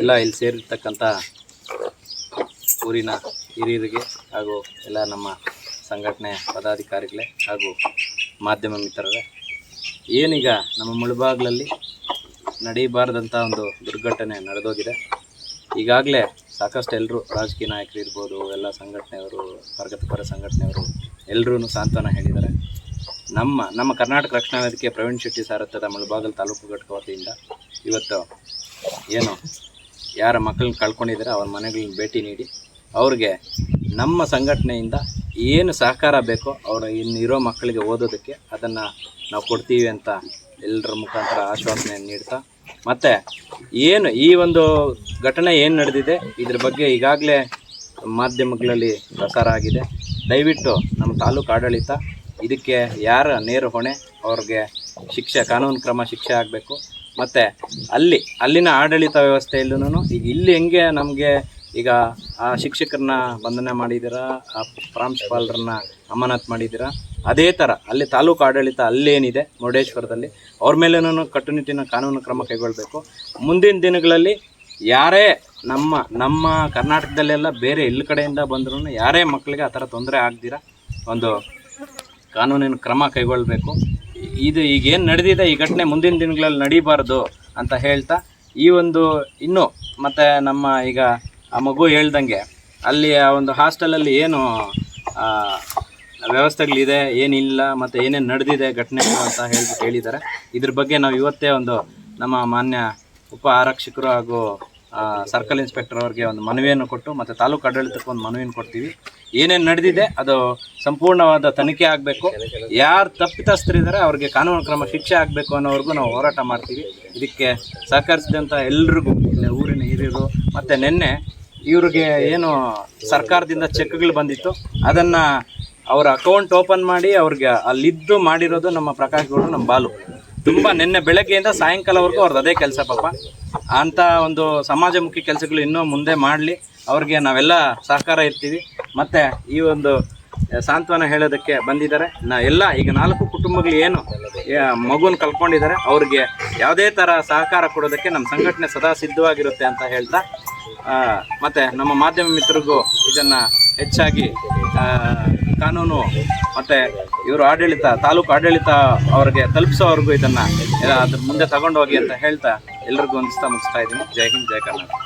ಎಲ್ಲ ಇಲ್ಲಿ ಸೇರಿರ್ತಕ್ಕಂಥ ಊರಿನ ಹಿರಿಯರಿಗೆ ಹಾಗೂ ಎಲ್ಲ ನಮ್ಮ ಸಂಘಟನೆ ಪದಾಧಿಕಾರಿಗಳೇ ಹಾಗೂ ಮಾಧ್ಯಮ ಮಿತ್ರರೇ, ಏನೀಗ ನಮ್ಮ ಮುಳುಬಾಗ್ಲಲ್ಲಿ ನಡೀಬಾರ್ದಂಥ ಒಂದು ದುರ್ಘಟನೆ ನಡೆದೋಗಿದೆ, ಈಗಾಗಲೇ ಸಾಕಷ್ಟು ಎಲ್ಲರೂ ರಾಜಕೀಯ ನಾಯಕರು ಇರ್ಬೋದು, ಎಲ್ಲ ಸಂಘಟನೆಯವರು ಪ್ರಗತಿಪರ ಸಂಘಟನೆಯವರು ಎಲ್ಲರೂ ಸಾಂತ್ವನ ಹೇಳಿದ್ದಾರೆ. ನಮ್ಮ ನಮ್ಮ ಕರ್ನಾಟಕ ರಕ್ಷಣಾ ವೇದಿಕೆ ಪ್ರವೀಣ್ ಶೆಟ್ಟಿ ಸಾರತ್ತದ ಮುಳುಬಾಗಲ್ ತಾಲೂಕು ಘಟಕ ವತಿಯಿಂದ ಇವತ್ತು ಏನು ಯಾರ ಮಕ್ಕಳನ್ನ ಕಳ್ಕೊಂಡಿದ್ದಾರೆ ಅವ್ರ ಮನೆಗಳಿಗೆ ಭೇಟಿ ನೀಡಿ, ಅವ್ರಿಗೆ ನಮ್ಮ ಸಂಘಟನೆಯಿಂದ ಏನು ಸಹಕಾರ ಬೇಕೋ ಅವರ ಇನ್ನಿರೋ ಮಕ್ಕಳಿಗೆ ಓದೋದಕ್ಕೆ ಅದನ್ನು ನಾವು ಕೊಡ್ತೀವಿ ಅಂತ ಎಲ್ಲರ ಮುಖಾಂತರ ಆಶ್ವಾಸನೆ ನೀಡ್ತಾ, ಮತ್ತು ಏನು ಈ ಒಂದು ಘಟನೆ ಏನು ನಡೆದಿದೆ, ಇದ್ರ ಬಗ್ಗೆ ಈಗಾಗಲೇ ಮಾಧ್ಯಮಗಳಲ್ಲಿ ಪ್ರಸಾರ ಆಗಿದೆ. ದಯವಿಟ್ಟು ನಮ್ಮ ತಾಲೂಕು ಆಡಳಿತ ಇದಕ್ಕೆ ಯಾರ ನೇರ ಹೊಣೆ, ಅವ್ರಿಗೆ ಶಿಕ್ಷೆ, ಕಾನೂನು ಕ್ರಮ ಶಿಕ್ಷೆ ಆಗಬೇಕು. ಮತ್ತು ಅಲ್ಲಿ, ಅಲ್ಲಿನ ಆಡಳಿತ ವ್ಯವಸ್ಥೆಯಲ್ಲೂ ಈಗ ಇಲ್ಲಿ ಹೆಂಗೆ ನಮಗೆ ಈಗ ಆ ಶಿಕ್ಷಕರನ್ನ ಬಂಧನೆ ಮಾಡಿದ್ದೀರಾ, ಆ ಪ್ರಾಂಶುಪಾಲರನ್ನ ಅಮಾನತ್ ಮಾಡಿದ್ದೀರಾ, ಅದೇ ಥರ ಅಲ್ಲಿ ತಾಲೂಕು ಆಡಳಿತ ಅಲ್ಲೇನಿದೆ ಮುರುಡೇಶ್ವರದಲ್ಲಿ, ಅವ್ರ ಮೇಲೇನೂ ಕಟ್ಟುನಿಟ್ಟಿನ ಕಾನೂನು ಕ್ರಮ ಕೈಗೊಳ್ಳಬೇಕು ಮುಂದಿನ ದಿನಗಳಲ್ಲಿ ಯಾರೇ ನಮ್ಮ ನಮ್ಮ ಕರ್ನಾಟಕದಲ್ಲೆಲ್ಲ ಬೇರೆ ಎಲ್ಲ ಕಡೆಯಿಂದ ಬಂದ್ರೂ ಯಾರೇ ಮಕ್ಕಳಿಗೆ ಆ ಥರ ತೊಂದರೆ ಆಗ್ದಿರ ಒಂದು ಕಾನೂನಿನ ಕ್ರಮ ಕೈಗೊಳ್ಳಬೇಕು ಇದು ಈಗೇನು ನಡೆದಿದೆ ಈ ಘಟನೆ ಮುಂದಿನ ದಿನಗಳಲ್ಲಿ ನಡೀಬಾರ್ದು ಅಂತ ಹೇಳ್ತಾ ಈ ಒಂದು ಇನ್ನು ಮತ್ತು ನಮ್ಮ ಈಗ ಆ ಮಗು ಹೇಳ್ದಂಗೆ ಅಲ್ಲಿ ಆ ಒಂದು ಹಾಸ್ಟೆಲಲ್ಲಿ ಏನು ವ್ಯವಸ್ಥೆಗಳಿದೆ, ಏನಿಲ್ಲ ಮತ್ತು ಏನೇನು ನಡೆದಿದೆ ಘಟನೆಗಳು ಅಂತ ಹೇಳ್ಬಿಟ್ಟು ಹೇಳಿದ್ದಾರೆ. ಇದ್ರ ಬಗ್ಗೆ ನಾವು ಇವತ್ತೇ ಒಂದು ನಮ್ಮ ಮಾನ್ಯ ಉಪ ಆರಕ್ಷಕರು ಹಾಗೂ ಸರ್ಕಲ್ ಇನ್ಸ್ಪೆಕ್ಟರ್ ಅವ್ರಿಗೆ ಒಂದು ಮನವಿಯನ್ನು ಕೊಟ್ಟು ಮತ್ತು ತಾಲೂಕು ಆಡಳಿತಕ್ಕೆ ಒಂದು ಮನವಿಯನ್ನು ಕೊಡ್ತೀವಿ. ಏನೇನು ನಡೆದಿದೆ ಅದು ಸಂಪೂರ್ಣವಾದ ತನಿಖೆ ಆಗಬೇಕು. ಯಾರು ತಪ್ಪಿತಸ್ಥರಿದ್ದಾರೆ ಅವ್ರಿಗೆ ಕಾನೂನು ಕ್ರಮ ಶಿಕ್ಷೆ ಆಗಬೇಕು ಅನ್ನೋವರೆಗೂ ನಾವು ಹೋರಾಟ ಮಾಡ್ತೀವಿ. ಇದಕ್ಕೆ ಸಹಕರಿಸಿದಂಥ ಎಲ್ರಿಗೂ, ಇಲ್ಲಿ ಊರಿನ ಹಿರಿಯರು, ಮತ್ತು ನಿನ್ನೆ ಇವ್ರಿಗೆ ಏನು ಸರ್ಕಾರದಿಂದ ಚೆಕ್ಗಳು ಬಂದಿತ್ತು. ಅದನ್ನು ಅವರ ಅಕೌಂಟ್ ಓಪನ್ ಮಾಡಿ ಅವ್ರಿಗೆ ಅಲ್ಲಿದ್ದು ಮಾಡಿರೋದು ನಮ್ಮ ಪ್ರಕಾಶ್ ನಮ್ಮ ಬಾಲು. ತುಂಬ ನಿನ್ನೆ ಬೆಳಗ್ಗೆಯಿಂದ ಸಾಯಂಕಾಲವರೆಗೂ ಅವ್ರದ್ದು ಅದೇ ಕೆಲಸ ಪಾಪ. ಅಂಥ ಒಂದು ಸಮಾಜಮುಖಿ ಕೆಲಸಗಳು ಇನ್ನೂ ಮುಂದೆ ಮಾಡಲಿ. ಅವ್ರಿಗೆ ನಾವೆಲ್ಲ ಸಹಕಾರ ಇರ್ತೀವಿ. ಮತ್ತು ಈ ಒಂದು ಸಾಂತ್ವನ ಹೇಳೋದಕ್ಕೆ ಬಂದಿದ್ದಾರೆ. ನಾ ಎಲ್ಲ, ಈಗ ನಾಲ್ಕು ಕುಟುಂಬಗಳು ಏನು ಮಗುನ ಕಲ್ಕೊಂಡಿದ್ದಾರೆ. ಅವ್ರಿಗೆ ಯಾವುದೇ ಥರ ಸಹಕಾರ ಕೊಡೋದಕ್ಕೆ ನಮ್ಮ ಸಂಘಟನೆ ಸದಾ ಸಿದ್ಧವಾಗಿರುತ್ತೆ ಅಂತ ಹೇಳ್ತಾ ಮತ್ತೆ ನಮ್ಮ ಮಾಧ್ಯಮ ಮಿತ್ರರಿಗೂ ಇದನ್ನ ಹೆಚ್ಚಾಗಿ ಕಾನೂನು ಮತ್ತು ಇವರು ಆಡಳಿತ, ತಾಲೂಕು ಆಡಳಿತ ಅವ್ರಿಗೆ ತಲುಪಿಸೋವರೆಗೂ ಇದನ್ನು ಅದ್ರ ಮುಂದೆ ತಗೊಂಡೋಗಿ ಅಂತ ಹೇಳ್ತಾ ಎಲ್ರಿಗೂ ಒಂದಿಸ್ತಾ ಮುಗಿಸ್ತಾ ಇದ್ದೀನಿ. ಜೈ ಹಿಂದ್, ಜೈ ಕರ್ನಾಟಕ.